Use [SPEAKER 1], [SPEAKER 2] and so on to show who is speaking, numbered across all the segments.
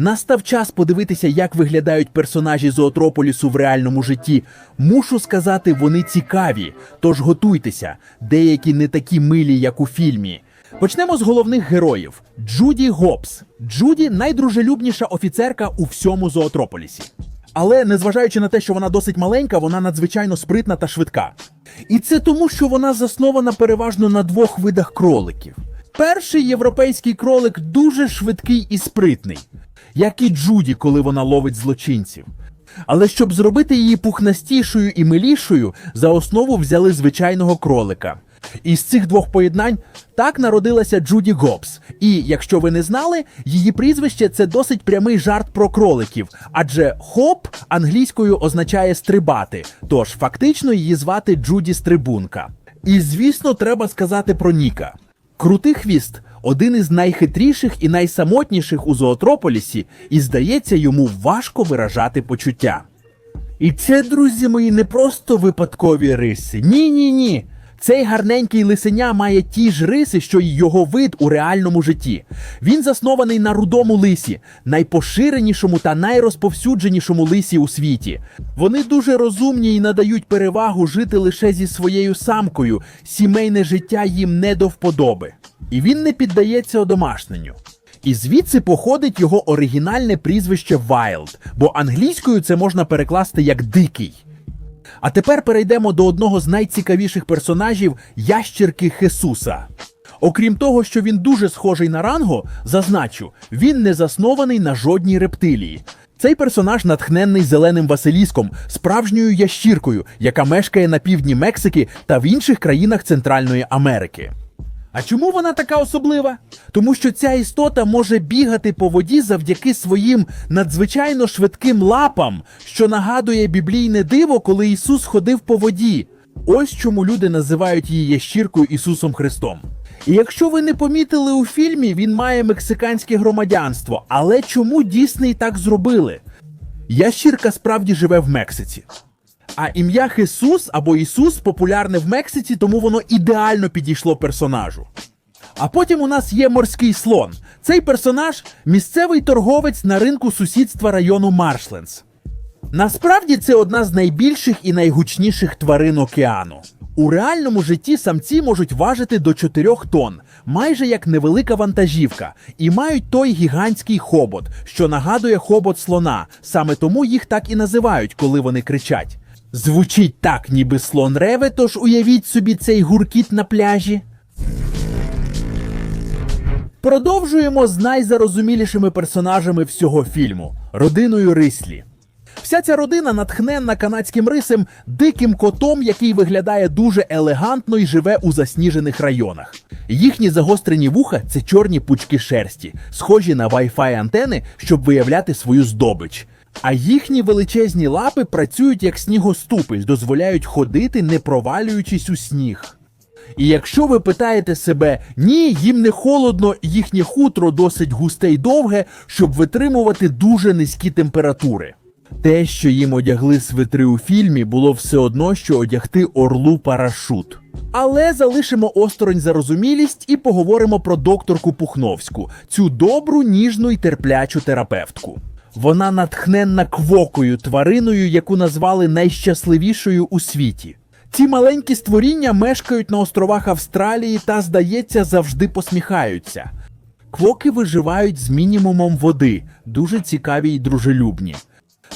[SPEAKER 1] Настав час подивитися, як виглядають персонажі зоотрополісу в реальному житті. Мушу сказати, вони цікаві. Тож готуйтеся, деякі не такі милі, як у фільмі. Почнемо з головних героїв: Джуді Гобс. Джуді найдружелюбніша офіцерка у всьому зоотрополісі. Але незважаючи на те, що вона досить маленька, вона надзвичайно спритна та швидка. І це тому, що вона заснована переважно на двох видах кроликів. Перший європейський кролик дуже швидкий і спритний, як і Джуді, коли вона ловить злочинців. Але щоб зробити її пухнастішою і милішою, за основу взяли звичайного кролика. Із цих двох поєднань так народилася Джуді Гобс. І якщо ви не знали, її прізвище це досить прямий жарт про кроликів, адже хоп англійською означає стрибати. Тож фактично її звати Джуді Стрибунка. І звісно, треба сказати про Ніка. Крутий хвіст один із найхитріших і найсамотніших у зоотрополісі, і здається, йому важко виражати почуття. І це, друзі мої, не просто випадкові риси. Ні, ні, ні. Цей гарненький лисеня має ті ж риси, що й його вид у реальному житті. Він заснований на рудому лисі, найпоширенішому та найрозповсюдженішому лисі у світі. Вони дуже розумні і надають перевагу жити лише зі своєю самкою. Сімейне життя їм не до вподоби. І він не піддається одомашненню. І звідси походить його оригінальне прізвище Wild, бо англійською це можна перекласти як дикий. А тепер перейдемо до одного з найцікавіших персонажів ящірки Хесуса. Окрім того, що він дуже схожий на ранго, зазначу, він не заснований на жодній рептилії. Цей персонаж натхненний зеленим Василіском, справжньою ящіркою, яка мешкає на півдні Мексики та в інших країнах Центральної Америки. А чому вона така особлива? Тому що ця істота може бігати по воді завдяки своїм надзвичайно швидким лапам, що нагадує біблійне диво, коли Ісус ходив по воді. Ось чому люди називають її ящіркою Ісусом Христом. І якщо ви не помітили у фільмі, він має мексиканське громадянство. Але чому Дісней так зробили? Ящірка справді живе в Мексиці. А ім'я Хесус або Ісус популярне в Мексиці, тому воно ідеально підійшло персонажу. А потім у нас є морський слон. Цей персонаж місцевий торговець на ринку сусідства району Маршленс. Насправді це одна з найбільших і найгучніших тварин океану. У реальному житті самці можуть важити до 4 тонн, майже як невелика вантажівка, і мають той гігантський хобот, що нагадує хобот слона. Саме тому їх так і називають, коли вони кричать. Звучить так, ніби слон реве, тож уявіть собі цей гуркіт на пляжі. Продовжуємо з найзарозумілішими персонажами всього фільму родиною Рислі. Вся ця родина натхненна канадським рисем, диким котом, який виглядає дуже елегантно і живе у засніжених районах. Їхні загострені вуха це чорні пучки шерсті, схожі на Wi-Fi антени, щоб виявляти свою здобич. А їхні величезні лапи працюють як снігоступи, дозволяють ходити, не провалюючись у сніг. І якщо ви питаєте себе, ні, їм не холодно, їхнє хутро досить густе й довге, щоб витримувати дуже низькі температури. Те, що їм одягли свитри у фільмі, було все одно, що одягти орлу парашут. Але залишимо осторонь зарозумілість і поговоримо про докторку Пухновську, цю добру, ніжну й терплячу терапевтку. Вона натхненна квокою, твариною, яку назвали найщасливішою у світі. Ці маленькі створіння мешкають на островах Австралії та, здається, завжди посміхаються. Квоки виживають з мінімумом води, дуже цікаві й дружелюбні.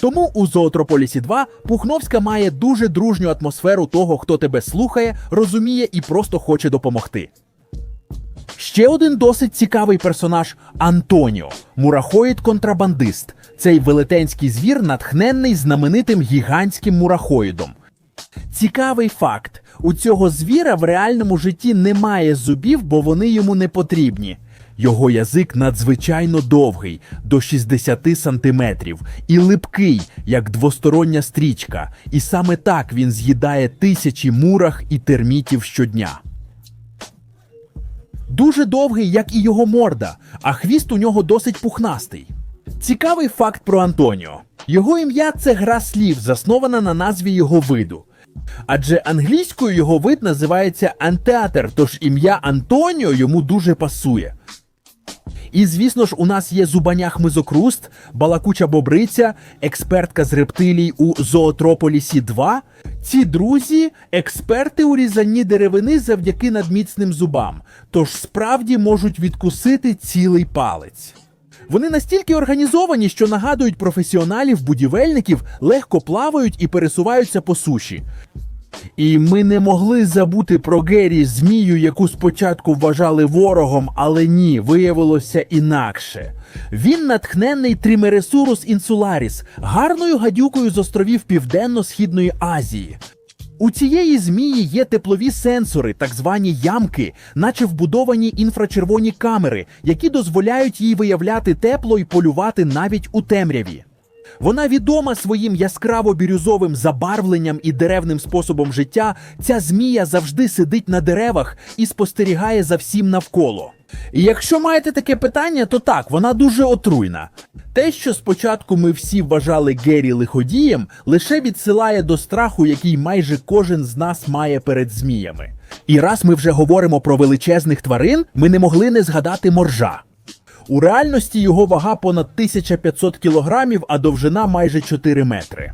[SPEAKER 1] Тому у Зоотрополісі 2 Пухновська має дуже дружню атмосферу того, хто тебе слухає, розуміє і просто хоче допомогти. Ще один досить цікавий персонаж Антоніо, мурахоїд-контрабандист. Цей велетенський звір натхненний знаменитим гігантським мурахоїдом. Цікавий факт: у цього звіра в реальному житті немає зубів, бо вони йому не потрібні. Його язик надзвичайно довгий, до 60 сантиметрів, і липкий, як двостороння стрічка. І саме так він з'їдає тисячі мурах і термітів щодня. Дуже довгий, як і його морда, а хвіст у нього досить пухнастий. Цікавий факт про Антоніо. Його ім'я це гра слів, заснована на назві його виду. Адже англійською його вид називається антеатер, тож ім'я Антоніо йому дуже пасує. І звісно ж, у нас є зубаня хмизокруст, балакуча бобриця, експертка з рептилій у Зоотрополісі 2. Ці друзі експерти у різанні деревини завдяки надміцним зубам, тож справді можуть відкусити цілий палець. Вони настільки організовані, що нагадують професіоналів, будівельників, легко плавають і пересуваються по суші. І ми не могли забути про Гері змію, яку спочатку вважали ворогом, але ні, виявилося інакше. Він натхненний Тримересурус інсуларіс, гарною гадюкою з островів Південно-Східної Азії. У цієї змії є теплові сенсори, так звані ямки, наче вбудовані інфрачервоні камери, які дозволяють їй виявляти тепло і полювати навіть у темряві. Вона відома своїм яскраво-бірюзовим забарвленням і деревним способом життя. Ця змія завжди сидить на деревах і спостерігає за всім навколо. І якщо маєте таке питання, то так, вона дуже отруйна. Те, що спочатку ми всі вважали Гері лиходієм, лише відсилає до страху, який майже кожен з нас має перед зміями. І раз ми вже говоримо про величезних тварин, ми не могли не згадати моржа. У реальності його вага понад 1500 кілограмів, а довжина майже 4 метри.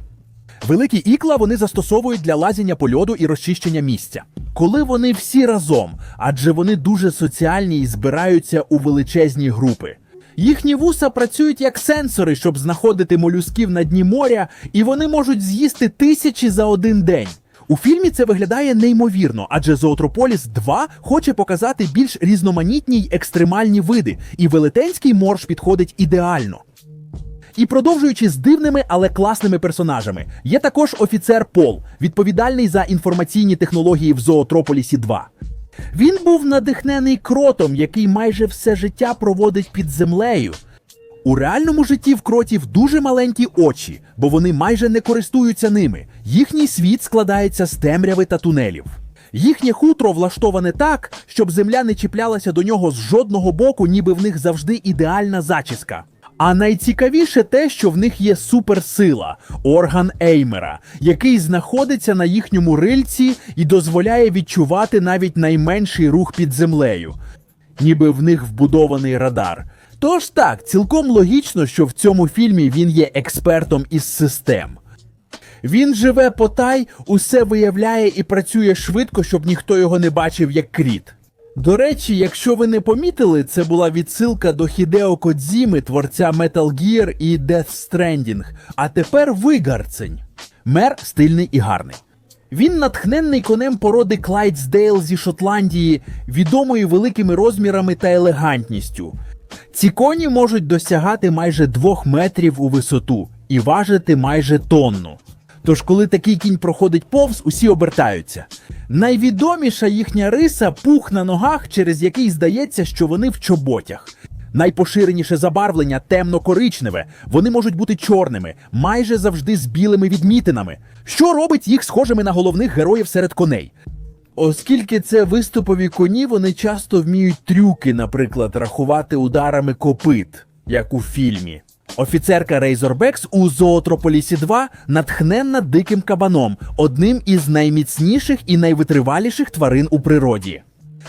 [SPEAKER 1] Великі ікла вони застосовують для лазіння по льоду і розчищення місця. Коли вони всі разом, адже вони дуже соціальні і збираються у величезні групи. Їхні вуса працюють як сенсори, щоб знаходити молюсків на дні моря, і вони можуть з'їсти тисячі за один день. У фільмі це виглядає неймовірно, адже Зоотрополіс 2 хоче показати більш різноманітні й екстремальні види, і велетенський морж підходить ідеально. І продовжуючи з дивними, але класними персонажами, є також офіцер Пол, відповідальний за інформаційні технології в Зоотрополісі 2. Він був надихнений кротом, який майже все життя проводить під землею. У реальному житті в кротів дуже маленькі очі, бо вони майже не користуються ними. Їхній світ складається з темряви та тунелів. Їхнє хутро влаштоване так, щоб земля не чіплялася до нього з жодного боку, ніби в них завжди ідеальна зачіска. А найцікавіше те, що в них є суперсила орган Еймера, який знаходиться на їхньому рильці і дозволяє відчувати навіть найменший рух під землею, ніби в них вбудований радар. Тож так, цілком логічно, що в цьому фільмі він є експертом із систем. Він живе потай, усе виявляє і працює швидко, щоб ніхто його не бачив як кріт. До речі, якщо ви не помітили, це була відсилка до Хідео Кодзіми, творця Metal Gear і Death Stranding. А тепер вигарцень. Мер стильний і гарний. Він натхненний конем породи Клайдсдейл зі Шотландії, відомої великими розмірами та елегантністю. Ці коні можуть досягати майже двох метрів у висоту і важити майже тонну. Тож, коли такий кінь проходить повз, усі обертаються. Найвідоміша їхня риса пух на ногах, через який здається, що вони в чоботях. Найпоширеніше забарвлення темно-коричневе. Вони можуть бути чорними, майже завжди з білими відмітинами, що робить їх схожими на головних героїв серед коней. Оскільки це виступові коні, вони часто вміють трюки, наприклад, рахувати ударами копит, як у фільмі. Офіцерка Рейзорбекс у Зоотрополісі 2 натхненна диким кабаном, одним із найміцніших і найвитриваліших тварин у природі.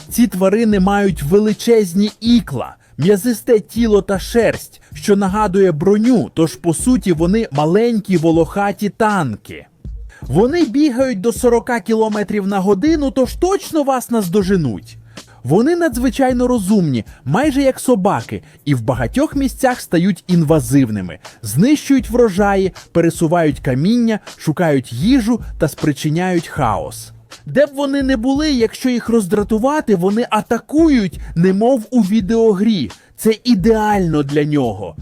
[SPEAKER 1] Ці тварини мають величезні ікла, м'язисте тіло та шерсть, що нагадує броню, тож по суті вони маленькі волохаті танки. Вони бігають до 40 км на годину, тож точно вас наздоженуть. Вони надзвичайно розумні, майже як собаки, і в багатьох місцях стають інвазивними, знищують врожаї, пересувають каміння, шукають їжу та спричиняють хаос. Де б вони не були, якщо їх роздратувати, вони атакують, немов у відеогрі. Це ідеально для нього.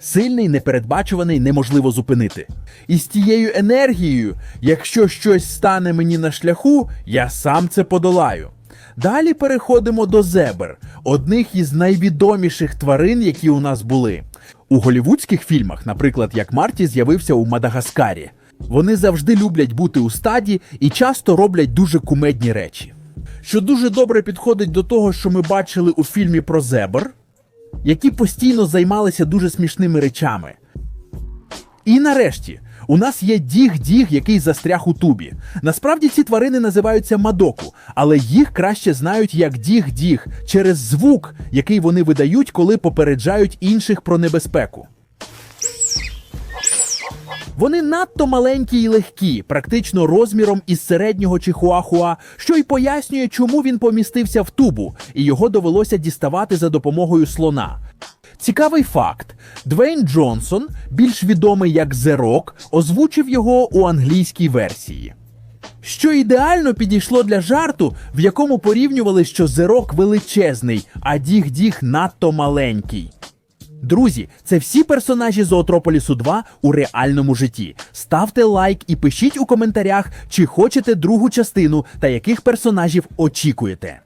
[SPEAKER 1] Сильний, непередбачуваний, неможливо зупинити. І з тією енергією, якщо щось стане мені на шляху, я сам це подолаю. Далі переходимо до зебр, одних із найвідоміших тварин, які у нас були. У голівудських фільмах, наприклад, як Марті з'явився у Мадагаскарі. Вони завжди люблять бути у стаді і часто роблять дуже кумедні речі. Що дуже добре підходить до того, що ми бачили у фільмі про зебр, які постійно займалися дуже смішними речами. І нарешті, у нас є діг-діг, який застряг у тубі. Насправді ці тварини називаються мадоку, але їх краще знають як діг-діг через звук, який вони видають, коли попереджають інших про небезпеку. Вони надто маленькі і легкі, практично розміром із середнього чихуахуа, що й пояснює, чому він помістився в тубу, і його довелося діставати за допомогою слона. Цікавий факт: Двейн Джонсон, більш відомий як Rock, озвучив його у англійській версії. Що ідеально підійшло для жарту, в якому порівнювали, що Rock величезний, а Діг-Діг надто маленький. Друзі, це всі персонажі Зоотрополісу 2 у реальному житті. Ставте лайк і пишіть у коментарях, чи хочете другу частину та яких персонажів очікуєте.